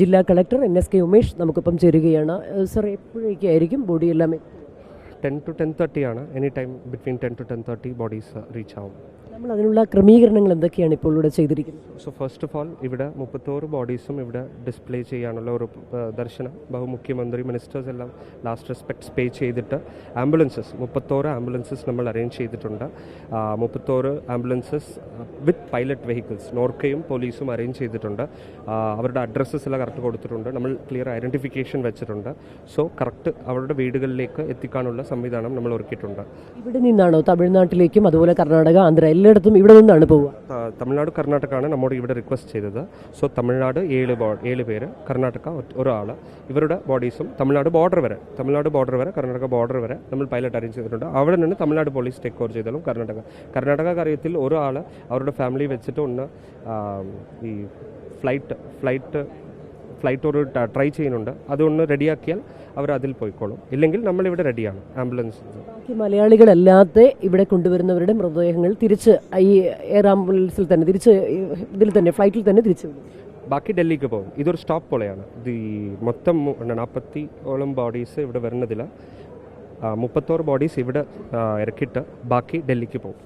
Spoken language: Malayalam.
ജില്ലാ collector N S K Umesh നമുക്കിപ്പം ചേരുകയാണ്. സർ എപ്പോഴേക്കായിരിക്കും ബോഡി എല്ലാം ടെൻ ടു ടെൻ തേർട്ടി ആണ്. Any time between ten to ten thirty bodies reach ആവും നമ്മൾ അതിനുള്ള ക്രമീകരണങ്ങൾ എന്തൊക്കെയാണ് ഇപ്പോൾ ഇവിടെ ചെയ്തിരിക്കുന്നത്? സോ ഫസ്റ്റ് ഓഫ് ഓൾ ഇവിടെ മുപ്പത്തോറ് ബോഡീസും ഇവിടെ ഡിസ്പ്ലേ ചെയ്യാനുള്ള ഒരു ആ, ദർശനം. ബഹുമുഖ്യമന്ത്രി മിനിസ്റ്റേഴ്സ് എല്ലാം ലാസ്റ്റ് റെസ്പെക്ട്സ് പേ ചെയ്തിട്ട് ആംബുലൻസസ് മുപ്പത്തോറ് ആംബുലൻസസ് നമ്മൾ അറേഞ്ച് ചെയ്തിട്ടുണ്ട്. മുപ്പത്തോറ് ആംബുലൻസസ് വിത്ത് പൈലറ്റ് വെഹിക്കിൾസ് നോർക്കയും പോലീസും അറേഞ്ച് ചെയ്തിട്ടുണ്ട്. അവരുടെ അഡ്രസ്സസ് എല്ലാം കറക്റ്റ് കൊടുത്തിട്ടുണ്ട്. നമ്മൾ ക്ലിയർ ഐഡന്റിഫിക്കേഷൻ വെച്ചിട്ടുണ്ട്. സോ കറക്റ്റ് അവരുടെ വീടുകളിലേക്ക് എത്തിക്കാനുള്ള സംവിധാനം നമ്മൾ ഒരുക്കിയിട്ടുണ്ട്. ഇവിടെ നിന്നാണോ തമിഴ്നാട്ടിലേക്കും അതുപോലെ കർണാടക ആന്ധ്ര എല്ലായിടത്തും ഇവിടെ നിന്നാണ് പോവുക? തമിഴ്നാട് കർണാടകയാണ് നമ്മോട് ഇവിടെ റിക്വസ്റ്റ് ചെയ്തത്. സോ തമിഴ്നാട് ഏഴ് ഏഴ് പേര് കർണാടക ഒരാൾ ഇവരുടെ ബോഡീസും തമിഴ്നാട് ബോർഡർ വരെ തമിഴ്നാട് ബോർഡർ വരെ കർണാടക ബോർഡർ വരെ നമ്മൾ പൈലറ്റ് അറേഞ്ച് ചെയ്തിട്ടുണ്ട്. അവിടെ നിന്ന് തമിഴ്നാട് പോലീസ് ടേക്ക് ഓവർ ചെയ്താലും കർണാടക. കർണാടക കാര്യത്തിൽ ഒരാൾ അവരുടെ ഫാമിലി വെച്ചിട്ട് ഒന്ന് ഈ ഫ്ലൈറ്റ് ഫ്ലൈറ്റ് ഫ്ലൈറ്റ് ഒരു ട്രൈ ചെയ്യുന്നുണ്ട്. അതൊന്ന് റെഡിയാക്കിയാൽ അവർ അതിൽ പോയിക്കോളും. ഇല്ലെങ്കിൽ നമ്മളിവിടെ റെഡിയാണ് ആംബുലൻസ്. ബാക്കി മലയാളികളല്ലാതെ ഇവിടെ കൊണ്ടുവരുന്നവരുടെ മൃതദേഹങ്ങൾ തിരിച്ച് ഈ എയർ ആംബുലൻസിൽ തന്നെ തിരിച്ച് ഇതിൽ തന്നെ ഫ്ലൈറ്റിൽ തന്നെ തിരിച്ചു ബാക്കി ഡൽഹിക്ക് പോകും. ഇതൊരു സ്റ്റോപ്പ് പോലെയാണ്. ഇത് ഈ മൊത്തം നാൽപ്പത്തി ഓളം ബോഡീസ് ഇവിടെ വരുന്നതിൽ മുപ്പത്തോറ് ബോഡീസ് ഇവിടെ ഇറക്കിയിട്ട് ബാക്കി ഡൽഹിക്ക് പോകും.